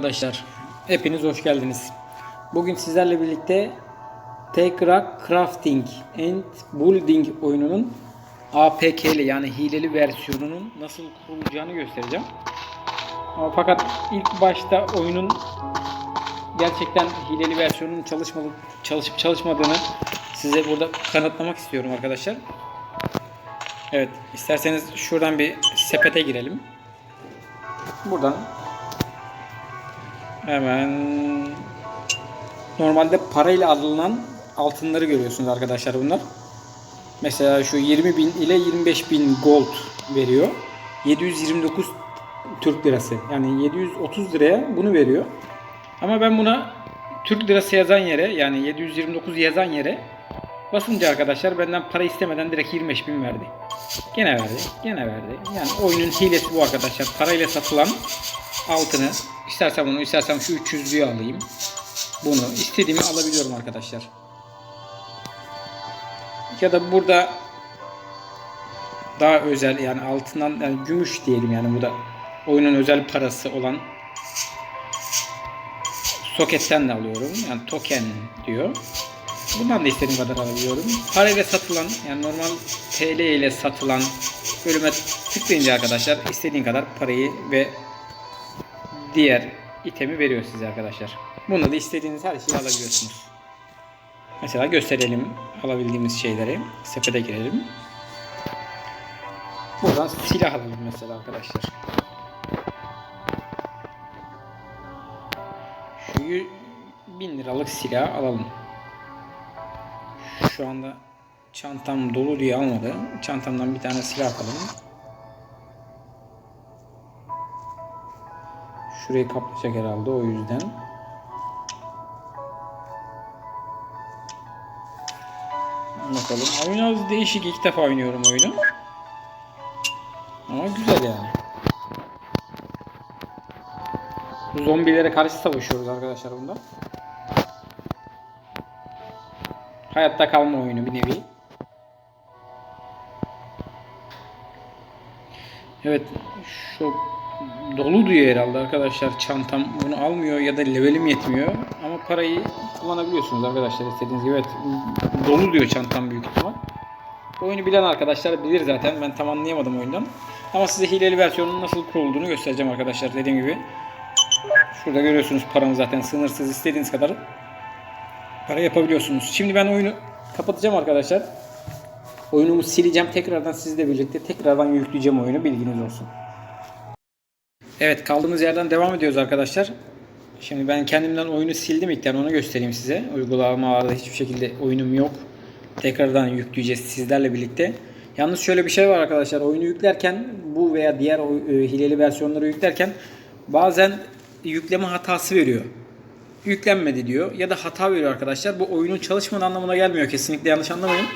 Arkadaşlar hepiniz hoş geldiniz. Bugün sizlerle birlikte Tekra Crafting and Building oyununun APK'li yani hileli versiyonunun nasıl kurulacağını göstereceğim. Ama fakat ilk başta oyunun gerçekten hileli versiyonunun çalışmalı, çalışıp çalışmadığını size burada kanıtlamak istiyorum arkadaşlar. Evet isterseniz şuradan bir sepete girelim. Buradan Hemen normalde parayla alınan altınları görüyorsunuz arkadaşlar bunlar. Mesela şu 20 bin ile 25 bin gold veriyor. 729 Türk lirası. Yani 730 liraya bunu veriyor. Ama ben buna Türk lirası yazan yere yani 729 yazan yere basınca arkadaşlar benden para istemeden direkt 25 bin verdi. Gene verdi. Gene verdi. Yani oyunun hilesi bu arkadaşlar. Parayla satılan altını istersem bunu istersem şu 300'lüğü alayım. Bunu istediğimi alabiliyorum arkadaşlar. Ya da burada daha özel yani altından yani gümüş diyelim yani bu da oyunun özel parası olan soketten de alıyorum. Yani token diyor. Bundan da istediğim kadar alabiliyorum. Parayla satılan yani normal TL ile satılan bölüme tıklayınca arkadaşlar istediğin kadar parayı ve diğer itemi veriyor size arkadaşlar. Bunu da istediğiniz her şeyi alabiliyorsunuz. Mesela gösterelim alabildiğimiz şeyleri. Sepete girelim. Buradan silah alalım mesela arkadaşlar. Şu 1000 liralık silah alalım. Şu anda çantam dolu diye almadı. Çantamdan bir tane silah alalım. Şurayı kaplayacak herhalde o yüzden. Bakalım. Oyun az değişik. ilk defa oynuyorum oyunu. Ama güzel yani. Zombilere karşı savaşıyoruz arkadaşlar bunda. Hayatta kalma oyunu bir nevi. Evet şu dolu diyor herhalde arkadaşlar. Çantam bunu almıyor ya da levelim yetmiyor. Ama parayı kullanabiliyorsunuz arkadaşlar istediğiniz gibi. Evet dolu diyor çantam büyük ihtimal. Oyunu bilen arkadaşlar bilir zaten. Ben tam anlayamadım oyundan. Ama size hileli versiyonun nasıl kurulduğunu göstereceğim arkadaşlar dediğim gibi. Şurada görüyorsunuz paranız zaten sınırsız istediğiniz kadar para yapabiliyorsunuz. Şimdi ben oyunu kapatacağım arkadaşlar. Oyunumu sileceğim. Tekrardan sizle birlikte tekrardan yükleyeceğim oyunu. Bilginiz olsun Evet kaldığımız yerden devam ediyoruz arkadaşlar. Şimdi ben kendimden oyunu sildim ilkten onu göstereyim size. Uygulamalarda hiçbir şekilde oyunum yok. Tekrardan yükleyeceğiz sizlerle birlikte. Yalnız şöyle bir şey var arkadaşlar. Oyunu yüklerken bu veya diğer e, hileli versiyonları yüklerken bazen yükleme hatası veriyor. Yüklenmedi diyor ya da hata veriyor arkadaşlar. Bu oyunun çalışmadığı anlamına gelmiyor. Kesinlikle yanlış anlamayın.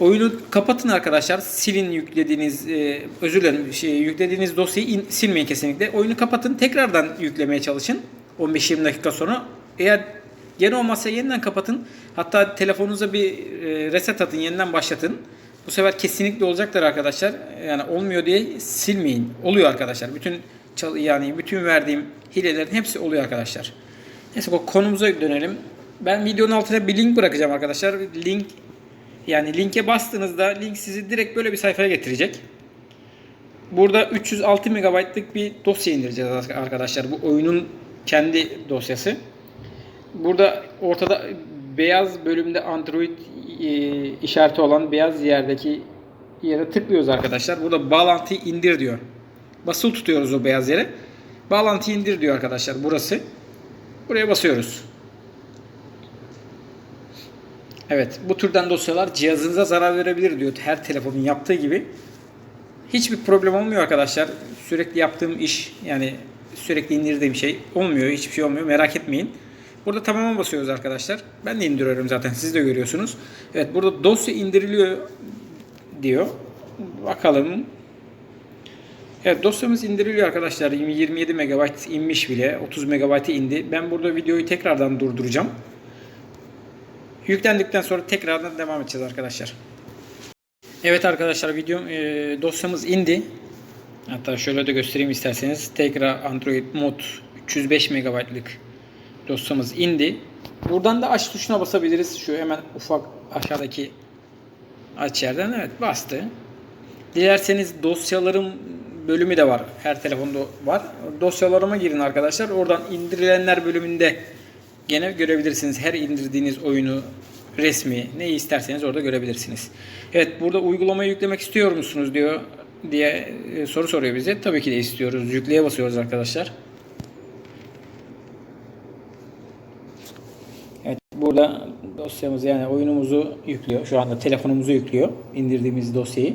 Oyunu kapatın arkadaşlar. Silin yüklediğiniz e, özür dilerim şey, yüklediğiniz dosyayı in, silmeyin kesinlikle. Oyunu kapatın. Tekrardan yüklemeye çalışın. 15-20 dakika sonra. Eğer gene olmazsa yeniden kapatın. Hatta telefonunuza bir e, reset atın. Yeniden başlatın. Bu sefer kesinlikle olacaktır arkadaşlar. Yani olmuyor diye silmeyin. Oluyor arkadaşlar. Bütün yani bütün verdiğim hilelerin hepsi oluyor arkadaşlar. Neyse konumuza dönelim. Ben videonun altına bir link bırakacağım arkadaşlar. Link yani linke bastığınızda link sizi direkt böyle bir sayfaya getirecek. Burada 306 MB'lık bir dosya indireceğiz arkadaşlar. Bu oyunun kendi dosyası. Burada ortada beyaz bölümde Android e, işareti olan beyaz yerdeki yere tıklıyoruz arkadaşlar. Burada bağlantıyı indir diyor. Basılı tutuyoruz o beyaz yere. Bağlantıyı indir diyor arkadaşlar burası. Buraya basıyoruz. Evet bu türden dosyalar cihazınıza zarar verebilir diyor her telefonun yaptığı gibi. Hiçbir problem olmuyor arkadaşlar. Sürekli yaptığım iş yani sürekli indirdiğim şey olmuyor. Hiçbir şey olmuyor merak etmeyin. Burada tamama basıyoruz arkadaşlar. Ben de indiriyorum zaten siz de görüyorsunuz. Evet burada dosya indiriliyor diyor. Bakalım. Evet dosyamız indiriliyor arkadaşlar. 27 MB inmiş bile. 30 MB indi. Ben burada videoyu tekrardan durduracağım. Yüklendikten sonra tekrardan devam edeceğiz arkadaşlar. Evet arkadaşlar video e, dosyamız indi. Hatta şöyle de göstereyim isterseniz. Tekrar Android mod 305 MB'lık dosyamız indi. Buradan da aç tuşuna basabiliriz. Şu hemen ufak aşağıdaki aç yerden evet bastı. Dilerseniz dosyalarım bölümü de var. Her telefonda var. Dosyalarıma girin arkadaşlar. Oradan indirilenler bölümünde gene görebilirsiniz. Her indirdiğiniz oyunu, resmi, neyi isterseniz orada görebilirsiniz. Evet burada uygulamayı yüklemek istiyor musunuz diyor diye e, soru soruyor bize. Tabii ki de istiyoruz. Yükleye basıyoruz arkadaşlar. Evet burada dosyamız yani oyunumuzu yüklüyor. Şu anda telefonumuzu yüklüyor. indirdiğimiz dosyayı.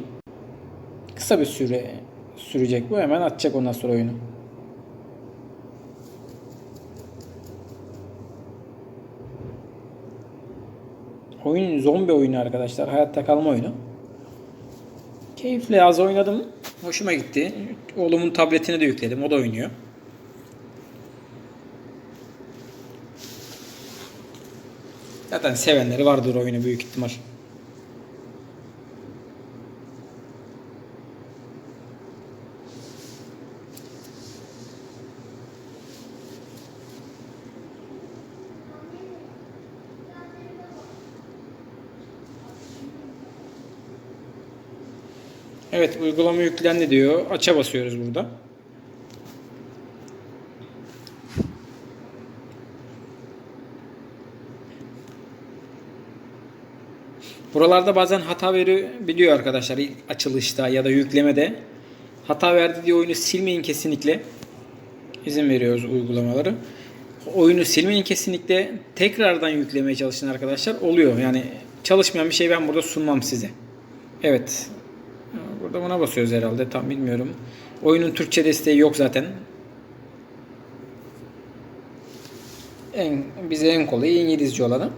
Kısa bir süre sürecek bu. Hemen atacak ondan sonra oyunu. Oyun zombi oyunu arkadaşlar. Hayatta kalma oyunu. Keyifli az oynadım. Hoşuma gitti. Oğlumun tabletine de yükledim. O da oynuyor. Zaten sevenleri vardır oyunu büyük ihtimal. Evet uygulama yüklendi diyor. Aç'a basıyoruz burada. Buralarda bazen hata verebiliyor arkadaşlar açılışta ya da yüklemede. Hata verdi diye oyunu silmeyin kesinlikle. İzin veriyoruz uygulamaları. Oyunu silmeyin kesinlikle. Tekrardan yüklemeye çalışın arkadaşlar. Oluyor yani çalışmayan bir şey ben burada sunmam size. Evet. Burada buna basıyoruz herhalde. Tam bilmiyorum. Oyunun Türkçe desteği yok zaten. En, bize en kolayı İngilizce olanı.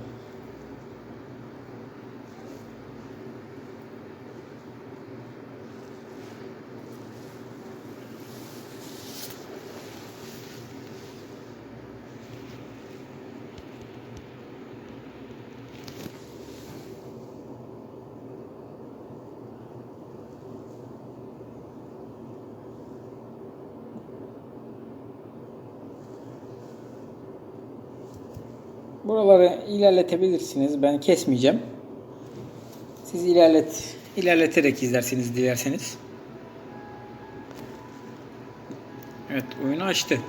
Buraları ilerletebilirsiniz. Ben kesmeyeceğim. Siz ilerlet ilerleterek izlersiniz dilerseniz. Evet, oyunu açtı.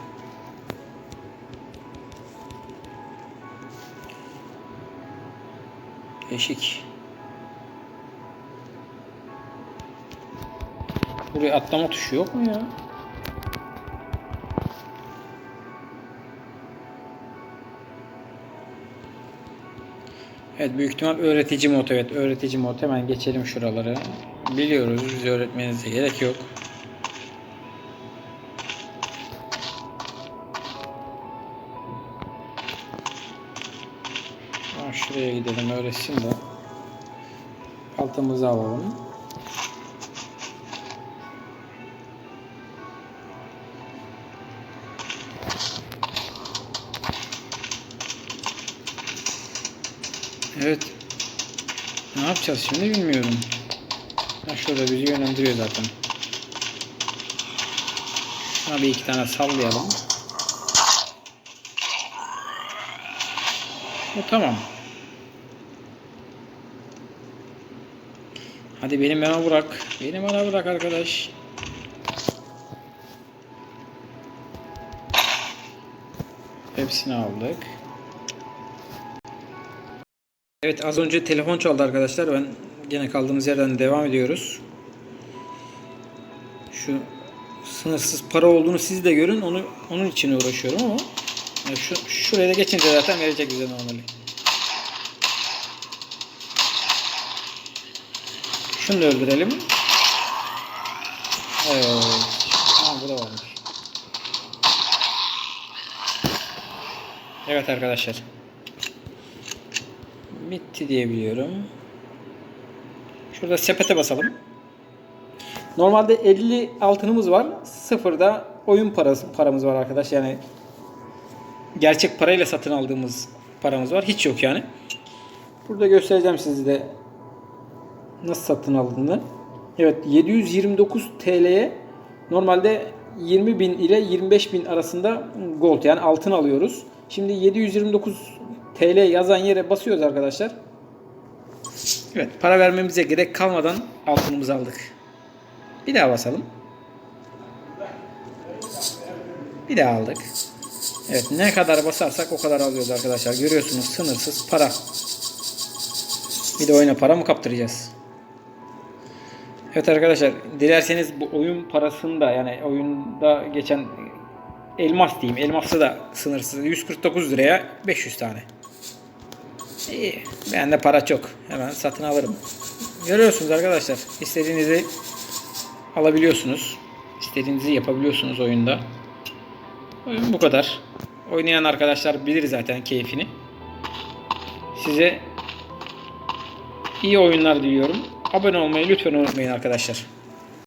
Değişik. Buraya atlama tuşu yok mu ya? Evet büyük ihtimal öğretici mod evet öğretici mod hemen geçelim şuraları. Biliyoruz bize öğretmenize gerek yok. Şuraya gidelim öğretsin de altımızı alalım. Evet. Ne yapacağız şimdi bilmiyorum. Ha şurada bizi yönlendiriyor zaten. Şuna bir iki tane sallayalım. Bu tamam. Hadi benim bana bırak. Benim bana bırak arkadaş. Hepsini aldık. Evet az önce telefon çaldı arkadaşlar. Ben gene kaldığımız yerden devam ediyoruz. Şu sınırsız para olduğunu siz de görün. Onu onun için uğraşıyorum ama yani şu şuraya da geçince zaten verecek bize normali. Şunu da öldürelim. Evet. Ha, bu da varmış. Evet arkadaşlar. Bitti diye biliyorum. Şurada sepete basalım. Normalde 50 altınımız var. Sıfırda oyun parası paramız var arkadaş. Yani gerçek parayla satın aldığımız paramız var. Hiç yok yani. Burada göstereceğim size nasıl satın aldığını. Evet 729 TL'ye normalde 20 bin ile 25 bin arasında gold yani altın alıyoruz. Şimdi 729 TL yazan yere basıyoruz arkadaşlar. Evet para vermemize gerek kalmadan altınımızı aldık. Bir daha basalım. Bir daha aldık. Evet ne kadar basarsak o kadar alıyoruz arkadaşlar. Görüyorsunuz sınırsız para. Bir de oyuna para mı kaptıracağız? Evet arkadaşlar dilerseniz bu oyun parasını da yani oyunda geçen elmas diyeyim. Elması da sınırsız. 149 liraya 500 tane. İyi. Bende para çok. Hemen satın alırım. Görüyorsunuz arkadaşlar. İstediğinizi alabiliyorsunuz. İstediğinizi yapabiliyorsunuz oyunda. Oyun bu kadar. Oynayan arkadaşlar bilir zaten keyfini. Size iyi oyunlar diliyorum. Abone olmayı lütfen unutmayın arkadaşlar.